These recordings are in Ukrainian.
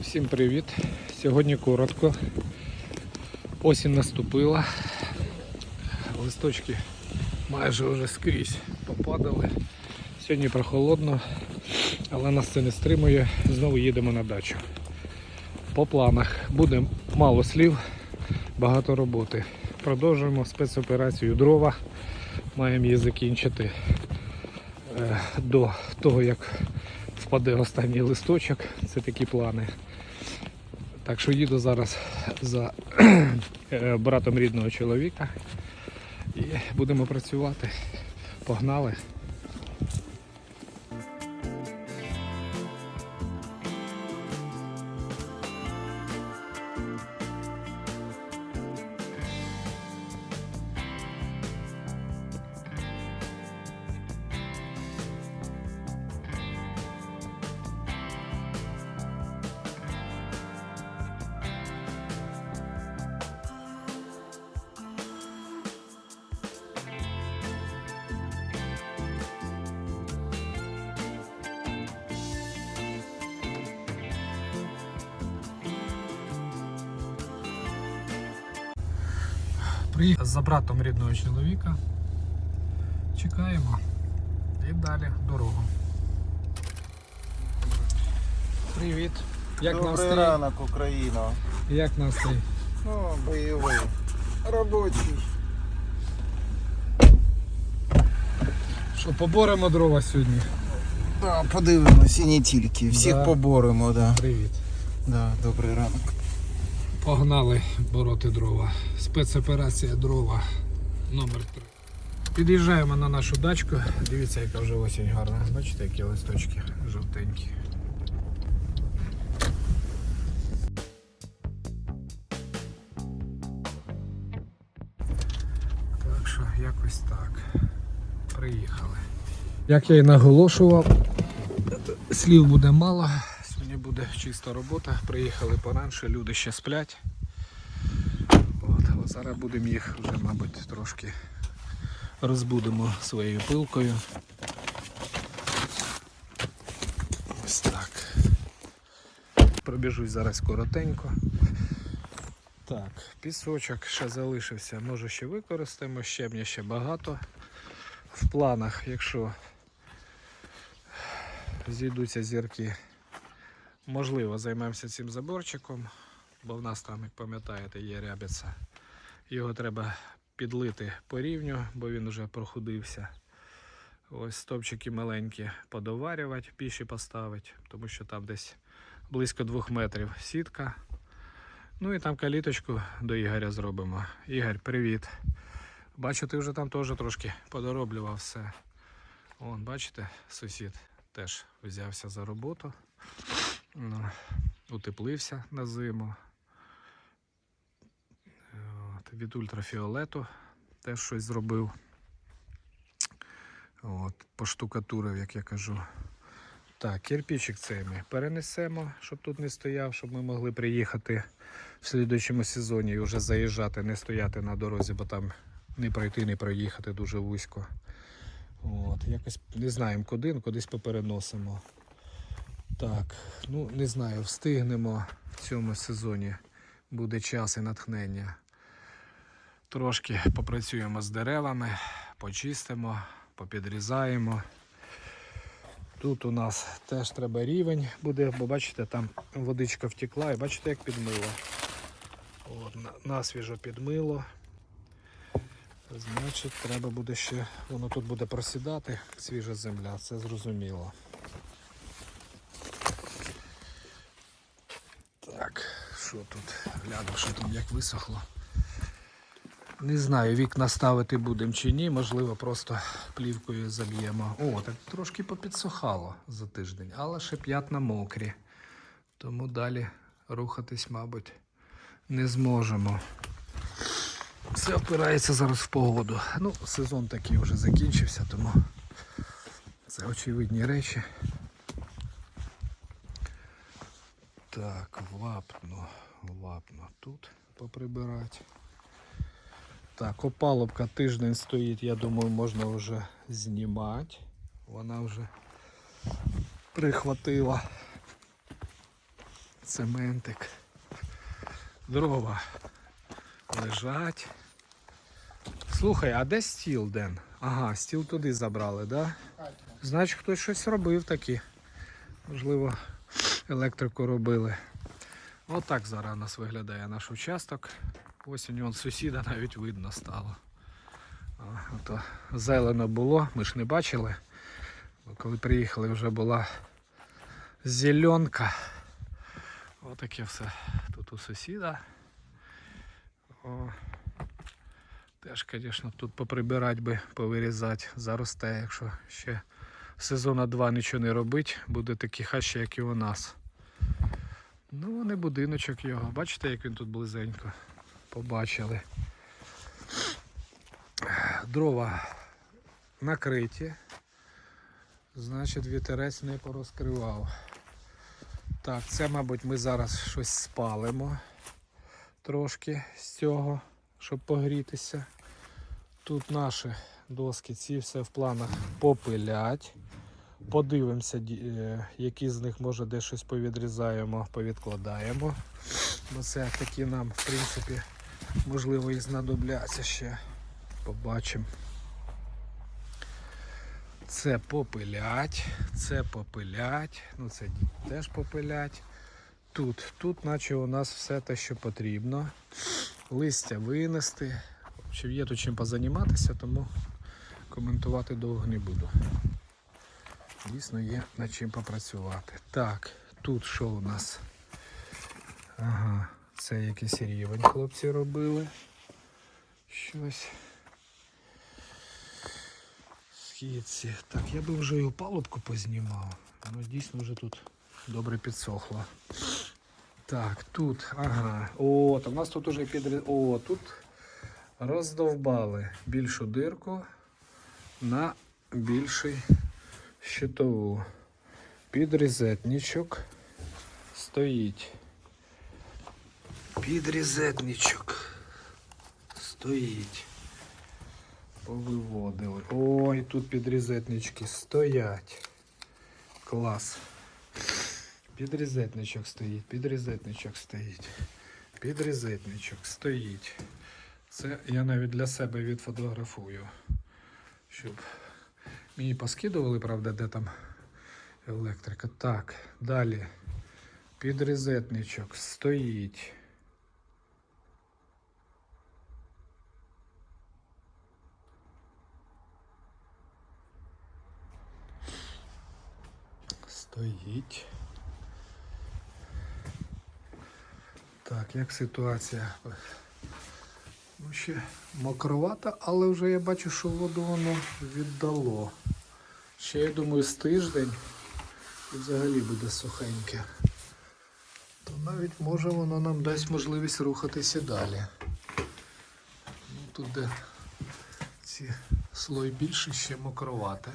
Всім привіт! Сьогодні коротко. Осінь наступила. Листочки майже вже скрізь попадали. Сьогодні прохолодно, але нас це не стримує. Знову їдемо на дачу. По планах буде мало слів, багато роботи. Продовжуємо спецоперацію дрова. Маємо її закінчити е, до того, як впаде останній листочок. Це такі плани. Так що їду зараз за е, братом рідного чоловіка і будемо працювати. Погнали. Приїхав за братом рідного чоловіка. Чекаємо. І далі дорогу. Привіт. Як Добрий настрій? ранок, Україна. Як настрій? Ну, бойовий. Робочий. Що, поборемо дрова сьогодні? Да, подивимось і не тільки. Всіх Да. поборемо, да. Привіт. Да, добрий ранок. Погнали бороти дрова. Спецоперація дрова номер 3 Під'їжджаємо на нашу дачку. Дивіться, яка вже осінь гарна. Бачите, які листочки жовтенькі. Так що якось так. Приїхали. Як я і наголошував, слів буде мало. Сьогодні буде чиста робота. Приїхали поранше, люди ще сплять. От, а зараз будемо їх вже, мабуть, трошки розбудемо своєю пилкою. Ось так. Пробіжусь зараз коротенько. Так, пісочок ще залишився. Може ще використаємо, щебня ще багато. В планах, якщо зійдуться зірки, можливо, займемося цим заборчиком, бо в нас там, як пам'ятаєте, є рябиця. Його треба підлити по рівню, бо він вже прохудився. Ось стовпчики маленькі подоварювати, піші поставити, тому що там десь близько двох метрів сітка. Ну і там каліточку до Ігоря зробимо. Ігор, привіт. Бачу, ти вже там теж трошки подороблював все. Вон, бачите, сусід теж взявся за роботу. Ну, Утеплився на зиму. От, від ультрафіолету теж щось зробив. От, поштукатурив, як я кажу. Так, кирпичик цей ми перенесемо, щоб тут не стояв, щоб ми могли приїхати в слідуючому сезоні і вже заїжджати, не стояти на дорозі, бо там не пройти, не проїхати дуже вузько. От, якось не знаємо куди, ну, кудись попереносимо. Так, ну не знаю, встигнемо в цьому сезоні. Буде час і натхнення. Трошки попрацюємо з деревами, почистимо, попідрізаємо. Тут у нас теж треба рівень буде, бо бачите, там водичка втекла і бачите, як підмило. От, на- насвіжо підмило. Значить, треба буде ще, воно тут буде просідати, свіжа земля, це зрозуміло. Так, що тут? Гляну, що там як висохло. Не знаю, вікна ставити будемо чи ні, можливо, просто плівкою заб'ємо. О, так трошки попідсохало за тиждень, але ще п'ятна мокрі. Тому далі рухатись, мабуть, не зможемо. Все опирається зараз в погоду. Ну, сезон такий вже закінчився, тому це очевидні речі. Так, вапно, вапно тут поприбирати. Так, опалубка тиждень стоїть, я думаю, можна вже знімати. Вона вже прихватила. цементик. Дрова лежать. Слухай, а де стіл, Ден? Ага, стіл туди забрали, да? Значить, хтось щось робив таки. Можливо, електрику робили. Отак зараз у нас виглядає наш участок. Осінь вон сусіда навіть видно стало. Ото зелено було, ми ж не бачили. Коли приїхали, вже була зеленка. Отаке все тут у сусіда. О, теж, звісно, тут поприбирати би, повирізати, заросте, якщо ще сезона два нічого не робить, буде такі хащі, як і у нас. Ну, не будиночок його. Бачите, як він тут близенько. Побачили. Дрова накриті. Значить, вітерець не порозкривав. Так, це, мабуть, ми зараз щось спалимо трошки з цього, щоб погрітися. Тут наші доски, ці все в планах попилять. Подивимося, е, які з них може де щось повідрізаємо, повідкладаємо. Бо це такі нам, в принципі, можливо і знадобляться ще. Побачимо. Це попилять, це попилять, ну це теж попилять. Тут, тут, наче у нас все те, що потрібно. Листя винести. Є тут чим позаніматися, тому коментувати довго не буду. Дійсно є над чим попрацювати. Так, тут що у нас? Ага, це якийсь рівень хлопці робили. Щось. Східці. Так, я би вже і палубку познімав. Ну, дійсно вже тут добре підсохло. Так, тут, ага. О, то в нас тут уже підріз... О, тут роздовбали більшу дирку на більший щитову. Підрізетничок стоїть. Підрізетничок стоїть. Повиводили. Ой, тут підрізетнички стоять. Клас. Підрізетничок стоїть, підрізетничок стоїть. Підрізетничок стоїть. Це я навіть для себе відфотографую. Щоб мені поскидували, правда, де там електрика. Так, далі. Підрізетничок стоїть. Стоїть. Так, як ситуація? Ну, ще мокровата, але вже я бачу, що воду воно віддало. Ще, я думаю, з тиждень і взагалі буде сухеньке. То навіть може воно нам дасть можливість рухатися далі. Ну, тут де ці слой більше, ще мокровате.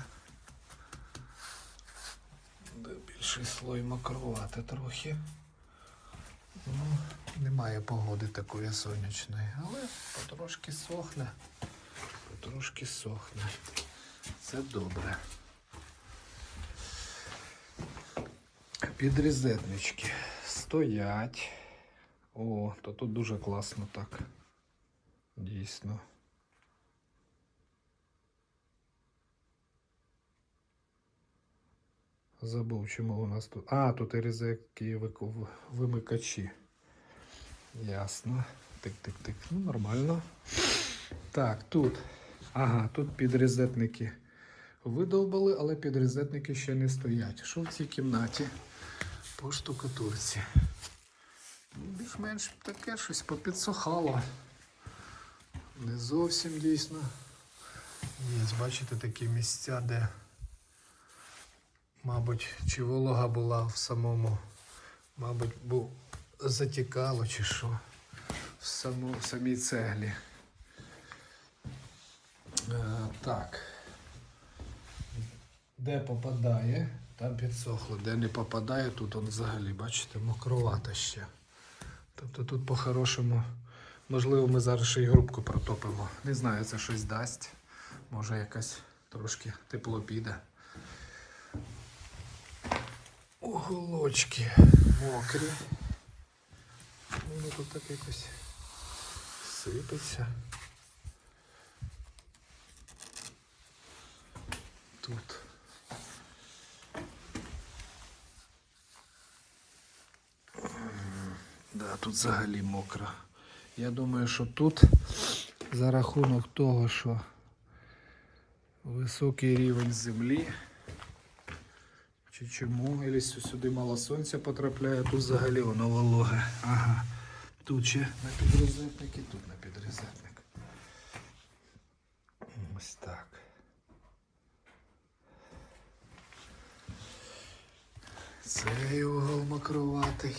Де більший слой мокровате трохи. Ну, немає погоди такої сонячної, але потрошки сохне. Потрошки сохне. Це добре. Підрізетнички стоять. О, то тут дуже класно так. Дійсно. Забув, чому у нас тут. А, тут і різаки вимикачі. Ясно. Тик-тик-тик. Ну, нормально. Так, тут. Ага, тут підрізетники видовбали, але підрізетники ще не стоять. Що в цій кімнаті? По штукатурці. Ну, Більш-менш таке щось попідсохало. Не зовсім дійсно. Є, бачите, такі місця, де, мабуть, чи волога була в самому, мабуть, був затікало чи що в, саму, в самій цеглі. Е, так. Де попадає, там підсохло. Де не попадає, тут он взагалі, бачите, мокровато ще. Тобто тут по-хорошому, можливо, ми зараз ще й грубку протопимо. Не знаю, це щось дасть. Може якась трошки тепло піде. Уголочки мокрі. Воно тут так якось сипеться. Тут. Да, тут взагалі мокро. Я думаю, що тут за рахунок того, що високий рівень землі. Чи чому? Або сюди мало сонця потрапляє, тут взагалі воно вологе. Ага. Тут ще на підрозетник і тут на підрозетник. Ось так. Цей угол макроватий.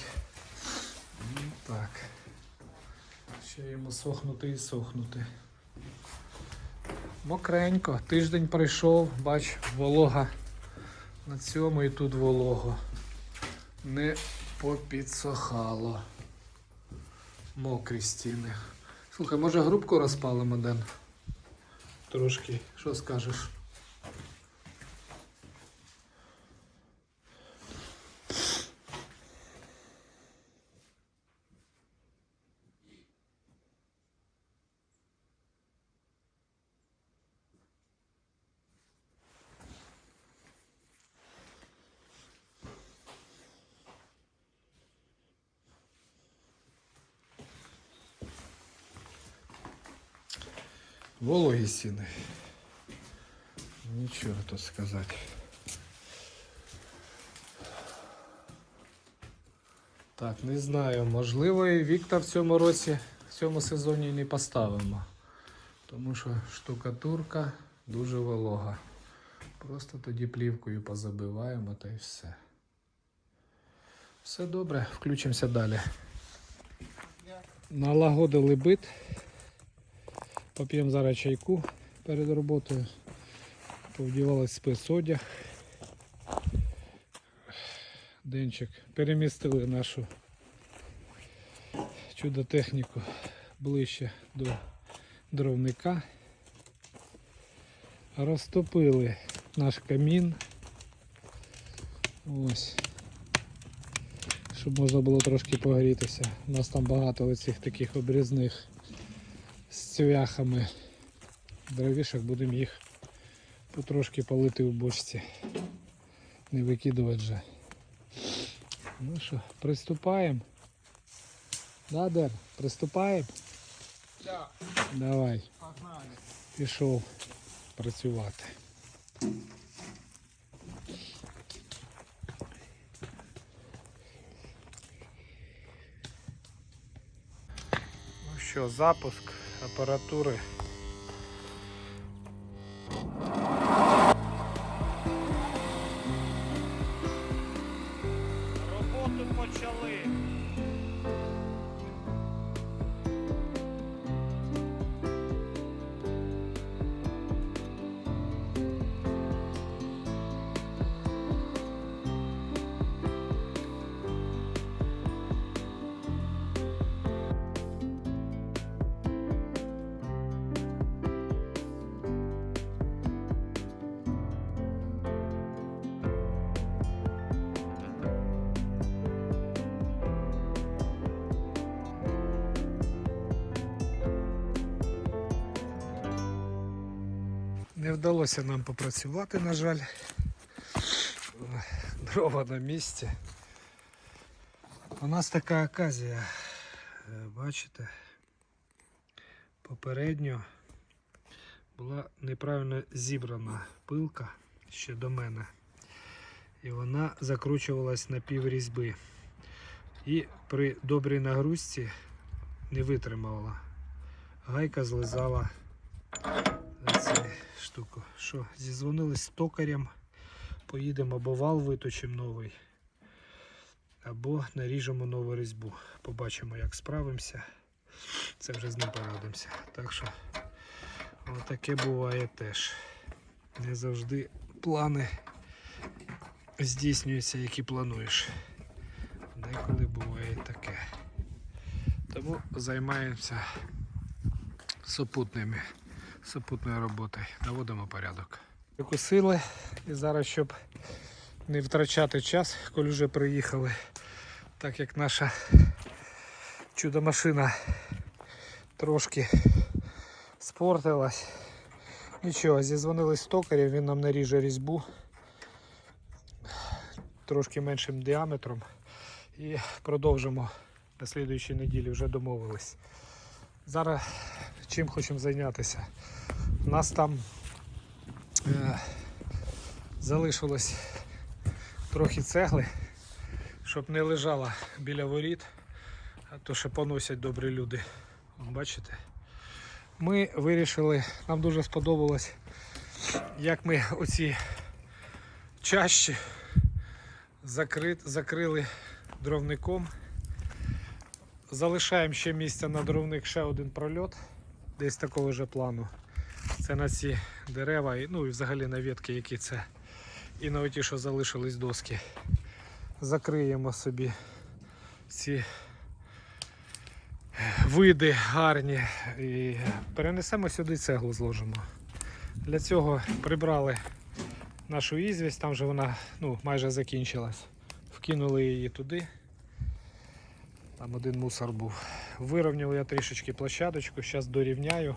Ну, так. Ще йому сохнути і сохнути. Мокренько. Тиждень пройшов, бач, волога на цьому і тут волого. Не попідсохало. Мокрі стіни. Слухай, може грубку розпалимо, Ден? Трошки. Що скажеш? Вологі стіни. Нічого тут сказати. Так, не знаю. Можливо, і вікна в цьому році, в цьому сезоні не поставимо. Тому що штукатурка дуже волога. Просто тоді плівкою позабиваємо та й все. Все добре, включимося далі. Налагодили бит. Поп'ємо зараз чайку перед роботою. Повдівали спецодяг. Денчик. Перемістили нашу чудо-техніку ближче до дровника. Розтопили наш камін. Ось. Щоб можна було трошки погрітися. У нас там багато оцих таких обрізних з цвяхами дровішок, будемо їх потрошки палити в бочці. Не викидувати же. Ну що, приступаємо. Да, Ден, приступаємо? Так, Давай, погнали. пішов працювати. Ну що, запуск апаратури. Не вдалося нам попрацювати, на жаль. Дрова на місці. У нас така оказія, е, бачите, попередньо була неправильно зібрана пилка ще до мене. І вона закручувалась на пів різьби. І при добрій нагрузці не витримала. Гайка злизала штуку. Що, зізвонились з токарем, поїдемо або вал виточимо новий, або наріжемо нову різьбу. Побачимо, як справимося. Це вже з ним порадимося. Так що отаке буває теж. Не завжди плани здійснюються, які плануєш. Деколи буває таке. Тому займаємося супутними супутною роботою. Наводимо порядок. Викусили і зараз, щоб не втрачати час, коли вже приїхали, так як наша Чудо машина трошки спортилась. Нічого, зізвонились з токарем, він нам наріже різьбу трошки меншим діаметром. І продовжимо на слідуючій неділі вже домовились. Зараз чим хочемо зайнятися? У нас там е, залишилось трохи цегли, щоб не лежала біля воріт, а то ще поносять добрі люди. Бачите? Ми вирішили, нам дуже сподобалось, як ми оці чащі закрит, закрили дровником. Залишаємо ще місце на дровник, ще один прольот, десь такого ж плану. Це на ці дерева, ну і взагалі на ветки, які це. І на ті, що залишились доски. Закриємо собі ці види гарні і перенесемо сюди цеглу зложимо. Для цього прибрали нашу ізвість, там же вона ну, майже закінчилась. Вкинули її туди. Там один мусор був. Вирівняв я трішечки площадочку, зараз дорівняю.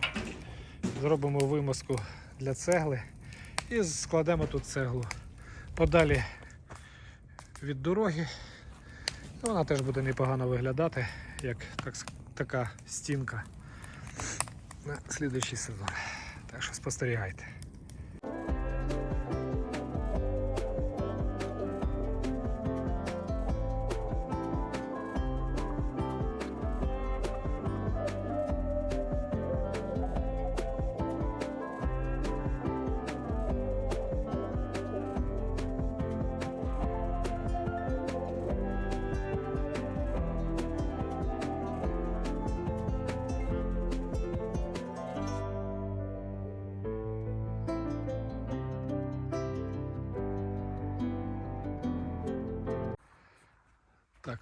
Зробимо вимазку для цегли і складемо тут цеглу. Подалі від дороги. Вона теж буде непогано виглядати, як так, така стінка на слідуючий сезон. Так що спостерігайте.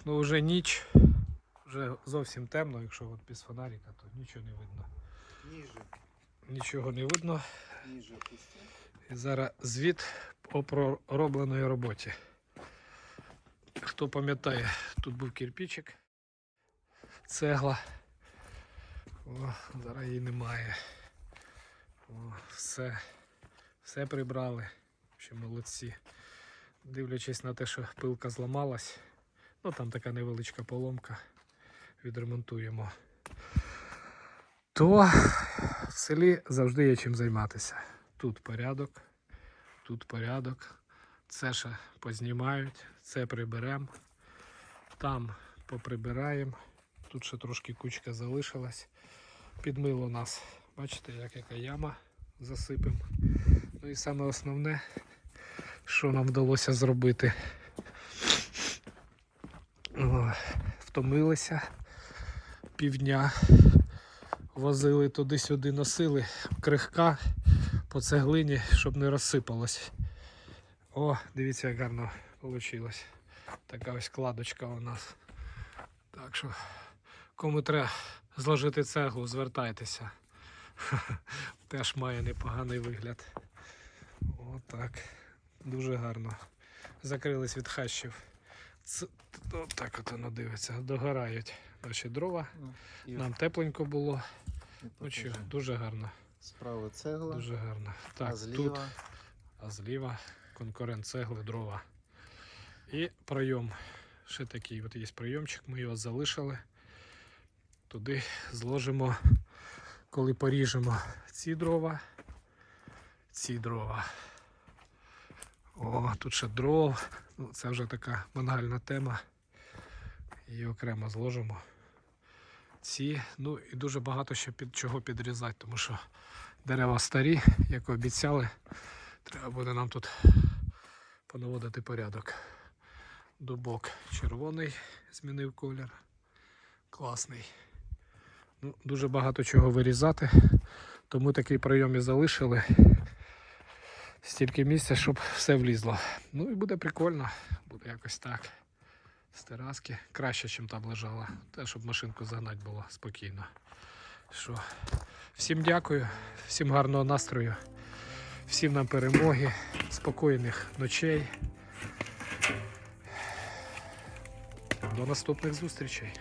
Ну вже ніч, вже зовсім темно, якщо от без фонарика, то нічого не видно. Ниже, Нічого не видно. опусти. І зараз звіт по проробленої роботі. Хто пам'ятає, тут був кирпичик, цегла. О, зараз її немає. О, все, все прибрали. Ще молодці. Дивлячись на те, що пилка зламалась. Ну там така невеличка поломка. Відремонтуємо. То в селі завжди є чим займатися. Тут порядок, тут порядок. Це ще познімають, це приберемо. Там поприбираємо. Тут ще трошки кучка залишилась. Підмило нас. Бачите, як яка яма засипемо. Ну і саме основне, що нам вдалося зробити. О, втомилися півдня. Возили туди-сюди, носили крихка по цеглині, щоб не розсипалось. О, дивіться, як гарно вийшло. Така ось кладочка у нас. Так що, кому треба зложити цеглу, звертайтеся. Теж має непоганий вигляд. Отак. Дуже гарно. Закрились від хащів. Ц... Так от воно дивиться. Догорають наші дрова. Ну, Нам тепленько було. Ну що, дуже гарно. Справа цегла, Дуже гарно. а Так, тут, а зліва конкурент цегли, дрова. І пройом. Ще такий от є прийомчик, ми його залишили. Туди зложимо, коли поріжемо ці дрова. Ці дрова. О, тут ще дров. Ну, це вже така мангальна тема. Її окремо зложимо. Ці, ну і дуже багато ще під чого підрізати, тому що дерева старі, як обіцяли. Треба буде нам тут понаводити порядок. Дубок червоний змінив колір. Класний. Ну, дуже багато чого вирізати, тому такий прийом і залишили. Стільки місця, щоб все влізло. Ну і буде прикольно, буде якось так. З тераски. Краще, ніж там лежала. Те, щоб машинку загнати було спокійно. Що? Всім дякую, всім гарного настрою, всім нам перемоги, спокійних ночей. До наступних зустрічей.